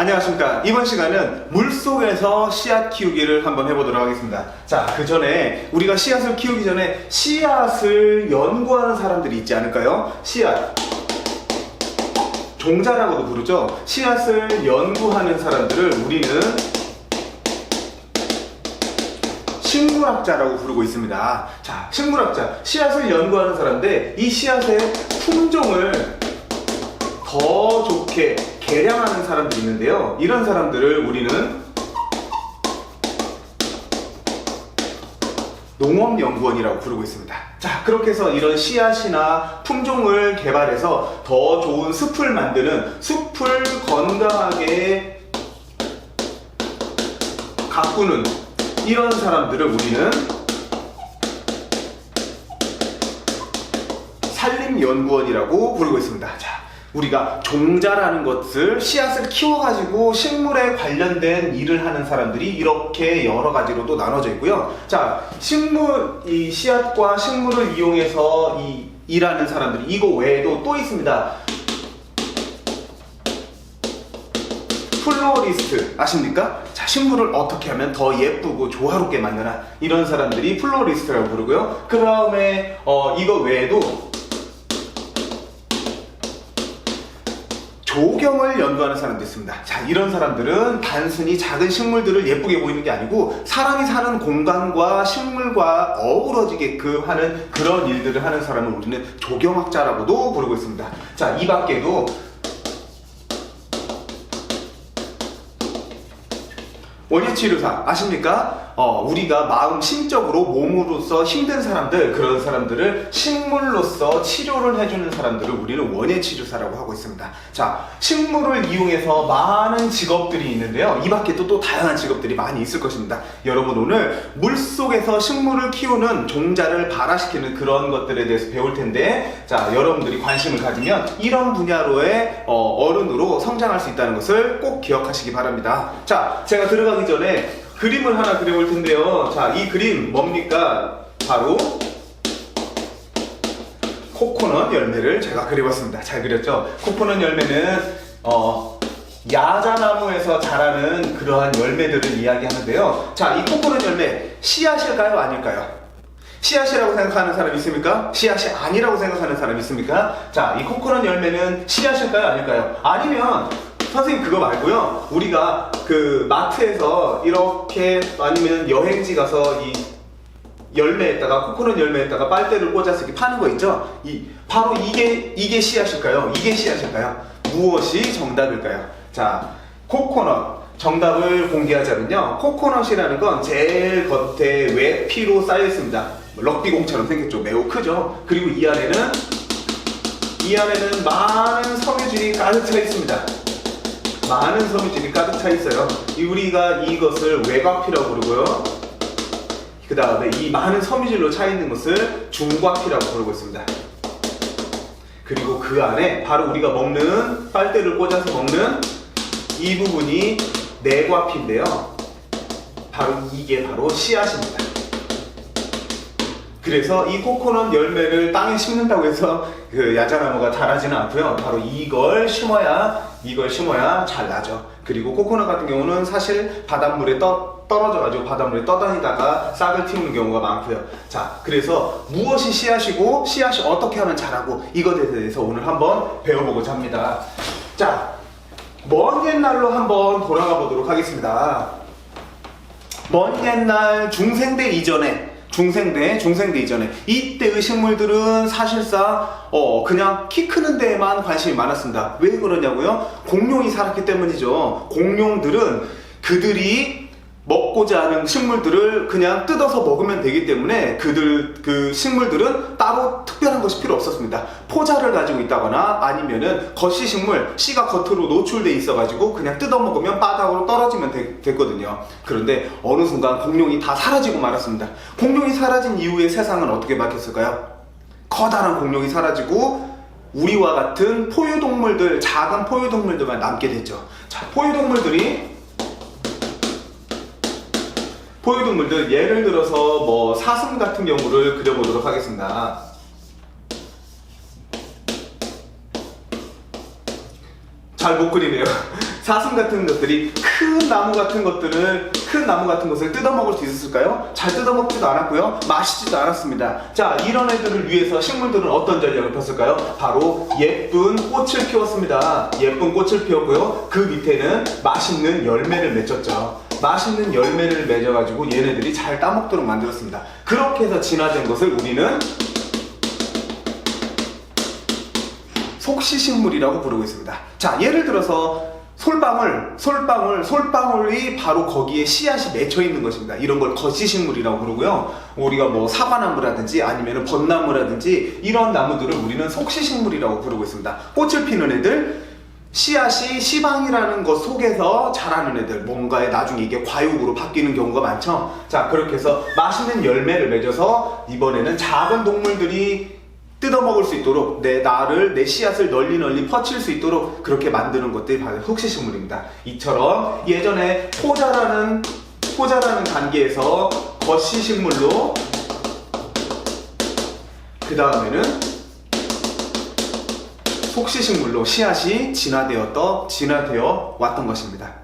안녕하십니까. 이번 시간은 물속에서 씨앗 키우기를 한번 해보도록 하겠습니다. 자, 그 전에 우리가 씨앗을 키우기 전에 씨앗을 연구하는 사람들이 있지 않을까요? 씨앗. 종자라고도 부르죠. 씨앗을 연구하는 사람들을 우리는 식물학자라고 부르고 있습니다. 자, 식물학자. 씨앗을 연구하는 사람인데 이 씨앗의 품종을 더 좋게 개량하는 사람들이 있는데요. 이런 사람들을 우리는 농업연구원이라고 부르고 있습니다. 자, 그렇게 해서 이런 씨앗이나 품종을 개발해서 더 좋은 숲을 만드는 숲을 건강하게 가꾸는 이런 사람들을 우리는 산림연구원이라고 부르고 있습니다. 자, 우리가 종자라는 것을 씨앗을 키워가지고 식물에 관련된 일을 하는 사람들이 이렇게 여러 가지로 또 나눠져 있고요. 자, 식물, 이 씨앗과 식물을 이용해서 이 일하는 사람들이 이거 외에도 또 있습니다. 플로리스트 아십니까? 자, 식물을 어떻게 하면 더 예쁘고 조화롭게 만드나 이런 사람들이 플로리스트라고 부르고요. 그 다음에 어, 이거 외에도 조경을 연구하는 사람도 있습니다. 자, 이런 사람들은 단순히 작은 식물들을 예쁘게 보이는 게 아니고 사람이 사는 공간과 식물과 어우러지게끔 하는 그런 일들을 하는 사람을 우리는 조경학자라고도 부르고 있습니다. 자, 이 밖에도 원예치료사 아십니까? 어, 우리가 마음 심적으로 몸으로서 힘든 사람들 그런 사람들을 식물로서 치료를 해주는 사람들을 우리는 원예치료사라고 하고 있습니다. 자, 식물을 이용해서 많은 직업들이 있는데요. 이 밖에도 또 다양한 직업들이 많이 있을 것입니다. 여러분 오늘 물 속에서 식물을 키우는 종자를 발화시키는 그런 것들에 대해서 배울 텐데, 자, 여러분들이 관심을 가지면 이런 분야로의 어, 어른으로 성장할 수 있다는 것을 꼭 기억하시기 바랍니다. 자, 제가 들어가 기 전에 그림을 하나 그려볼 텐데요. 자, 이 그림 뭡니까? 바로 코코넛 열매를 제가 그려봤습니다. 잘 그렸죠? 코코넛 열매는 어, 야자나무에서 자라는 그러한 열매들을 이야기하는데요. 자, 이 코코넛 열매 씨앗일까요? 아닐까요? 씨앗이라고 생각하는 사람 있습니까? 씨앗이 아니라고 생각하는 사람 있습니까? 자, 이 코코넛 열매는 씨앗일까요? 아닐까요? 아니면 선생님 그거 말고요. 우리가 그 마트에서 이렇게 아니면 여행지 가서 이 열매에다가 코코넛 열매에다가 빨대를 꽂아서 이렇게 파는 거 있죠? 이 바로 이게 이게 씨앗일까요? 이게 씨앗일까요? 무엇이 정답일까요? 자, 코코넛 정답을 공개하자면요. 코코넛이라는 건 제일 겉에 외피로 쌓여 있습니다. 럭비공처럼 생겼죠. 매우 크죠. 그리고 이 안에는 이 안에는 많은 섬유질이 가득 차 있습니다. 많은 섬유질이 가득 차 있어요. 이 우리가 이것을 외곽피라고 부르고요. 그 다음에 이 많은 섬유질로 차 있는 것을 중과피라고 부르고 있습니다. 그리고 그 안에 바로 우리가 먹는 빨대를 꽂아서 먹는 이 부분이 내과피인데요. 바로 이게 바로 씨앗입니다. 그래서 이 코코넛 열매를 땅에 심는다고 해서 그 야자나무가 자라지는 않고요. 바로 이걸 심어야 이걸 심어야 잘 나죠. 그리고 코코넛 같은 경우는 사실 바닷물에 떠, 떨어져가지고 바닷물에 떠다니다가 싹을 틔우는 경우가 많고요. 자, 그래서 무엇이 씨앗이고 씨앗이 어떻게 하면 자라고 이것에 대해서 오늘 한번 배워보고자 합니다. 자, 먼 옛날로 한번 돌아가 보도록 하겠습니다. 먼 옛날 중생대 이전에 중생대 중생대 이전에 이때의 식물들은 사실상 어 그냥 키 크는 데에만 관심이 많았습니다. 왜 그러냐고요? 공룡이 살았기 때문이죠. 공룡들은 그들이 먹고자 하는 식물들을 그냥 뜯어서 먹으면 되기 때문에 그들 그 식물들은 따로 특별한 것이 필요 없었습니다. 포자를 가지고 있다거나 아니면은 겉시 식물 씨가 겉으로 노출돼 있어 가지고 그냥 뜯어 먹으면 바닥으로 떨어지면 되, 됐거든요. 그런데 어느 순간 공룡이 다 사라지고 말았습니다. 공룡이 사라진 이후에 세상은 어떻게 바뀌었을까요? 커다란 공룡이 사라지고 우리와 같은 포유동물들, 작은 포유동물들만 남게 됐죠. 자, 포유동물들이 포유동물들 예를 들어서 뭐 사슴 같은 경우를 그려보도록 하겠습니다. 잘 못 그리네요. 사슴 같은 것들이 큰 나무 같은 것들을 큰 나무 같은 것을 뜯어먹을 수 있었을까요? 잘 뜯어먹지도 않았고요. 맛있지도 않았습니다. 자, 이런 애들을 위해서 식물들은 어떤 전략을 폈을까요? 바로 예쁜 꽃을 피웠습니다. 예쁜 꽃을 피웠고요. 그 밑에는 맛있는 열매를 맺었죠. 맛있는 열매를 맺어가지고 얘네들이 잘 따먹도록 만들었습니다. 그렇게 해서 진화된 것을 우리는 속시식물이라고 부르고 있습니다. 자, 예를 들어서 솔방울, 솔방울, 솔방울이 바로 거기에 씨앗이 맺혀 있는 것입니다. 이런 걸 거시식물이라고 부르고요. 우리가 뭐 사과나무라든지 아니면 벚나무라든지 이런 나무들을 우리는 속시식물이라고 부르고 있습니다. 꽃을 피는 애들, 씨앗이 씨방이라는 것 속에서 자라는 애들, 뭔가에 나중에 이게 과육으로 바뀌는 경우가 많죠. 자, 그렇게 해서 맛있는 열매를 맺어서 이번에는 작은 동물들이 뜯어먹을 수 있도록 내 나를 내 씨앗을 널리 널리 퍼칠 수 있도록 그렇게 만드는 것들이 바로 흑시식물입니다. 이처럼 예전에 포자라는 포자라는 단계에서 거시식물로 그 다음에는 속시식물로 씨앗이 진화되었더 진화되어 왔던 것입니다.